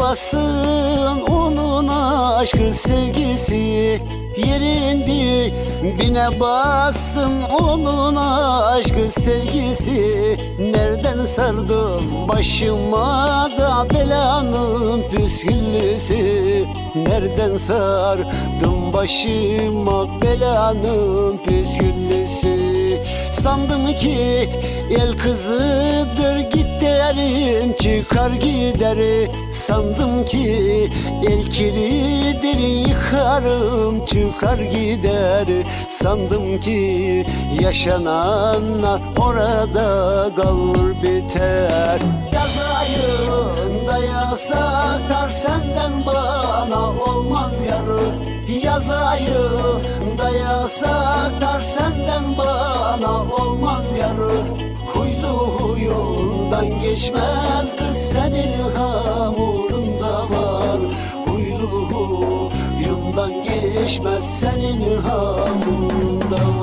basın onun aşkı sevgisi Yerindi bine bassın onun aşkı sevgisi Nereden sardım başıma da belanın püsküllüsü Nereden sardım başıma belanın püsküllüsü. Sandım ki el kızıdır git derim çıkar gider Sandım ki el kiridir yıkarım çıkar gider. Sandım ki yaşananlar orada kalır biter. Yaz ayında yasaklar senden bana olmaz yarı. Yaz ayında yasaklar senden bana olmaz yarı. Huylu huyundan geçmez kız senin hamurunda geçmez senin hamurunda var